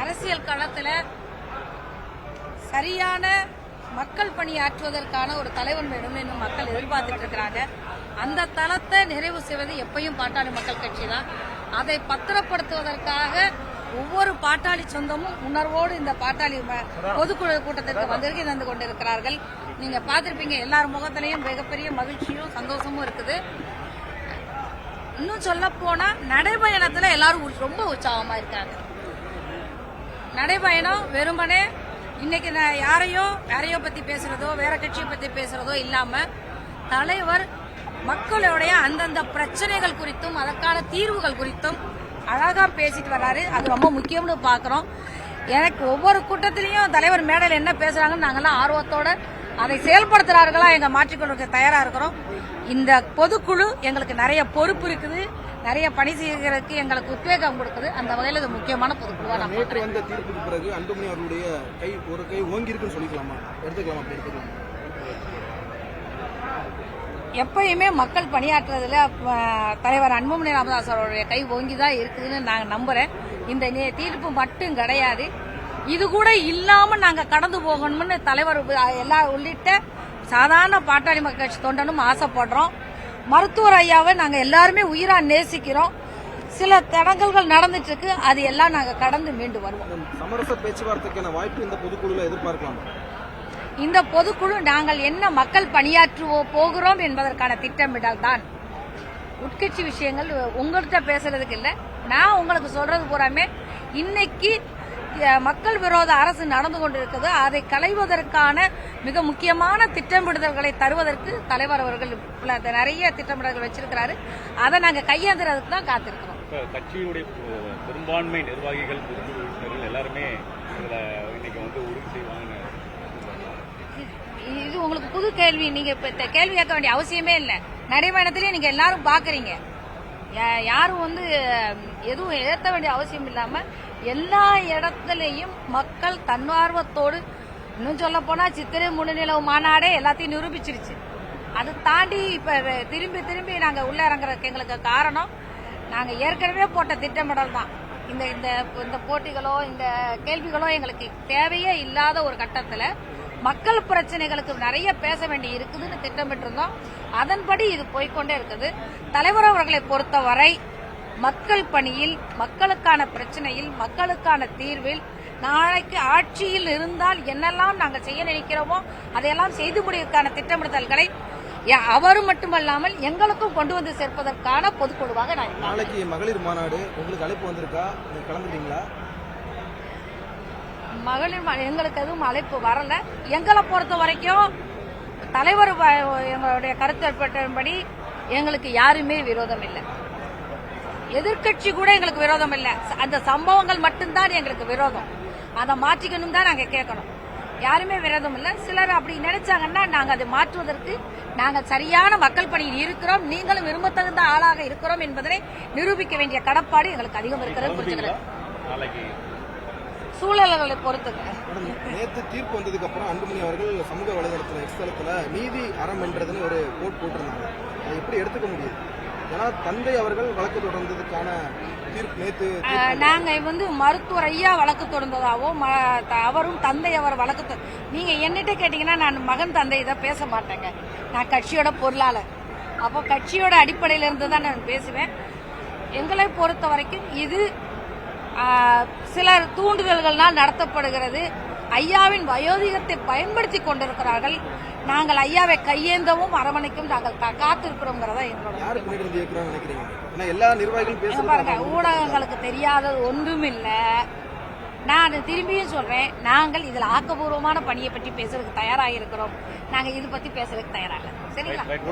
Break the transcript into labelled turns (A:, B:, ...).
A: அரசியல் களத்தில் சரியான மக்கள் பணியாற்றுவதற்கான ஒரு தலைவன் வேணும்னு இன்னும் மக்கள் எதிர்பார்த்துட்டு இருக்கிறாங்க. அந்த தளத்தை நிறைவு செய்வது எப்பயும் பாட்டாளி மக்கள் கட்சி தான் அதை பத்திரப்படுத்துவதற்காக ஒவ்வொரு பாட்டாளி சொந்தமும் உணர்வோடு இந்த பாட்டாளி ம- பொதுக்குழு கூட்டத்திற்கு வந்திருக்கு வந்து கொண்டிருக்கிறார்கள். நீங்க பார்த்திருப்பீங்க எல்லார் முகத்திலையும் மிகப்பெரிய மகிழ்ச்சியும் சந்தோஷமும் இருக்குது. இன்னும் சொல்ல போனா நடைபயணத்துல எல்லாரும் ரொம்ப உற்சாகமா இருக்காங்க. நடைபயணம் வெறுமனே இன்னைக்கு நான் யாரையோ யாரையோ பத்தி பேசுறதோ வேற கட்சியை பத்தி பேசுறதோ இல்லாம தலைவர் மக்களுடைய அந்தந்த பிரச்சனைகள் குறித்தும் அதற்கான தீர்வுகள் குறித்தும் அழகா பேசிட்டு வர்றாரு. அது ரொம்ப முக்கியம்னு பாக்குறோம். எனக்கு ஒவ்வொரு கூட்டத்திலையும் தலைவர் மேடையில் என்ன பேசுறாங்கன்னு நாங்கெல்லாம் ஆர்வத்தோட அதை செயல்படுத்துறார்களா எங்க மாற்றிக்கொள்றதுக்கு தயாரா இருக்கிறோம். இந்த பொதுக்குழு எங்களுக்கு நிறைய பொறுப்பு இருக்குது. நிறைய பணி செய்கிறதுக்கு எங்களுக்கு உத்வேகம் கொடுக்குது. அந்த வகையில் இது முக்கியமான பொதுக்குழுவா நான்
B: நேற்று வந்த தீர்ப்புக்கு பிறகு அன்புமணி அவர்களுடைய கை ஒரு கை ஓங்கி இருக்குன்னு சொல்லிக்கலாமா? எடுத்துக்கலாமா? எடுத்துக்கலாம்?
A: எப்பயுமே மக்கள் பணியாற்றுறதுல தலைவர் அன்புமணி ராமதாஸ் அவருடைய கை ஓங்கி தான் இருக்குதுன்னு நாங்க நம்புறேன். இந்த தீர்ப்பு மட்டும் கிடையாது. இது கூட இல்லாம நாங்க கடந்து போகணும்னு தலைவர் எல்லா உள்ளிட்ட சாதாரண பாட்டாளி மக்கள் கட்சி தொண்டனும் ஆசைப்படுறோம். மருத்துவர் ஐயாவை நாங்க எல்லாருமே உயிரா நேசிக்கிறோம். சில தடங்கல்கள் நடந்துட்டு இருக்கு அது எல்லாம் நாங்க கடந்து மீண்டு வருவோம்.
B: இந்த சமரச பேச்சுவார்த்தைக்கான வாய்ப்பு இந்த பொதுக்குழுல எதிர்பார்க்கலாமா?
A: இந்த பொதுக்குழு நாங்கள் என்ன மக்கள் பணியாற்றுவோ போகிறோம் என்பதற்கான திட்டமிடல் தான். உட்கட்சி விஷயங்கள் உங்கள்கிட்ட பேசுறதுக்கு இல்ல. நான் உங்களுக்கு சொல்றது பூராமே இன்னைக்கு மக்கள் விரோத அரசு நடந்து கொண்டிருக்கிறது. அதை களைவதற்கான மிக முக்கியமான திட்டமிடுதல்களை தருவதற்கு தலைவர் அவர்கள் நிறைய திட்டமிடல்கள் வச்சிருக்கிறாரு. அதை நாங்க கையேந்துறதுக்கு தான் காத்திருக்கிறோம்.
C: கட்சியுடைய பெரும்பான்மை நிர்வாகிகள் எல்லாருமே இன்னைக்கு வந்து உறுதி செய்வாங்கன்னு
A: இது- உங்களுக்கு புது கேள்வி. நீங்க கேள்வி கேட்க வேண்டிய அவசியமே இல்ல. நடைபயணத்திலேயே நீங்க எல்லாரும் பாக்குறீங்க யாரும் வந்து எதுவும் ஏற்ற வேண்டிய அவசியம் இல்லாம எல்லா இடத்துலையும் மக்கள் தன்னார்வத்தோடு இன்னும் சொல்ல போனா சித்திரை முழுநிலவு மாநாடே எல்லாத்தையும் நிரூபிச்சிருச்சு. அது தாண்டி இப்ப திரும்பி திரும்பி நாங்க உள்ள இறங்குறதுக்கு எங்களுக்கு காரணம் நாங்க ஏற்கனவே போட்ட திட்டமிடல் தான். இந்த இந்த இந்த போட்டிகளோ இந்த கேள்விகளோ எங்களுக்கு தேவையே இல்லாத ஒரு கட்டத்துல மக்கள் பிரச்சனைகளுக்கு நிறைய பேச வேண்டி இருக்குதுன்னு திட்டமிட்டிருந்தோம். அதன்படி இது போய்க்கொண்டே இருக்குது. தலைவர் அவர்களை பொறுத்தவரை மக்கள் பணியில் மக்களுக்கான பிரச்சனையில் மக்களுக்கான தீர்வில் நாளைக்கு ஆட்சியில் இருந்தால் என்னெல்லாம் நாங்கள் செய்ய நினைக்கிறோமோ அதையெல்லாம் செய்து முடிவுக்கான திட்டமிடுதல்களை ய- அவர் மட்டுமல்லாமல் எங்களுக்கும் கொண்டு வந்து சேர்ப்பதற்கான பொதுக்குழுவாக நான்
B: நாளைக்கு மகளிர் மாநாடு உங்களுக்கு அழைப்பு வந்திருக்கா? கலந்துட்டீங்களா
A: மகளிர் எங்களுக்கு எதுவும் அழைப்பு வரல. எங்களை பொறுத்த வரைக்கும் தலைவர் எங்களுடைய கருத்தப்பட்டபடி எங்களுக்கு யாருமே விரோதம் இல்லை. எதிர்க்கட்சி கூட எங்களுக்கு விரோதம் இல்லை. அந்த சம்பவங்கள் மட்டும்தான் எங்களுக்கு விரோதம். அதை மாற்றிக்கணும் தான் நாங்க கேட்கணும். யாருமே விரோதம் இல்லை. சிலர் அப்படி நினைச்சாங்கன்னா நாங்க அதை மாற்றுவதற்கு நாங்கள் சரியான மக்கள் பணியில் இருக்கிறோம். நீங்களும் விரும்பத்தகுந்த ஆளாக இருக்கிறோம் என்பதனை நிரூபிக்க வேண்டிய கடப்பாடு எங்களுக்கு அதிகம் இருக்கிறது. புரிஞ்சுக்கிறேன் சூழல்களை பொறுத்துங்க
B: நேற்று தீர்ப்பு வந்ததுக்கு அப்புறம் அன்புமணி அவர்கள் சமூக வலைதளத்துல எக்ஸ் தளத்துல நீதி அறம் என்றதுன்னு ஒரு கோட் போட்டிருந்தாங்க. அதை எப்படி எடுத்துக்க முடியுது ஏன்னா தந்தை அவர்கள் வழக்கு தொடர்ந்ததுக்கான தீர்ப்பு நேற்று
A: நாங்க வந்து மருத்துவர் ஐயா வழக்கு தொடர்ந்ததாவோ அவரும் தந்தை அவர் வழக்கு நீங்க என்னிட்ட கேட்டீங்கன்னா நான் மகன் தந்தை இதை பேச மாட்டேங்க. நான் கட்சியோட பொருளாளர். அப்போ கட்சியோட அடிப்படையில இருந்து தான் நான் பேசுவேன். எங்களை பொறுத்த வரைக்கும் இது சிலர் தூண்டுதல்கள்னால் நடத்தப்படுகிறது. ஐயாவின் வயோதிகத்தை பயன்படுத்தி கொண்டிருக்கிறார்கள். நாங்கள் ஐயாவை கையேந்தவும் அரவணைக்கும் நாங்கள் கா- காத்திருக்கிறோங்கிறதா எங்களோட பாருங்க ஊடகங்களுக்கு தெரியாதது ஒன்றுமில்ல. நான் திரும்பியும் சொல்றேன் நாங்கள் இதுல ஆக்கப்பூர்வமான பணியை பற்றி பேசுறதுக்கு தயாராக இருக்கிறோம். நாங்க இது பத்தி பேசுறதுக்கு தயாராக சரிங்களா?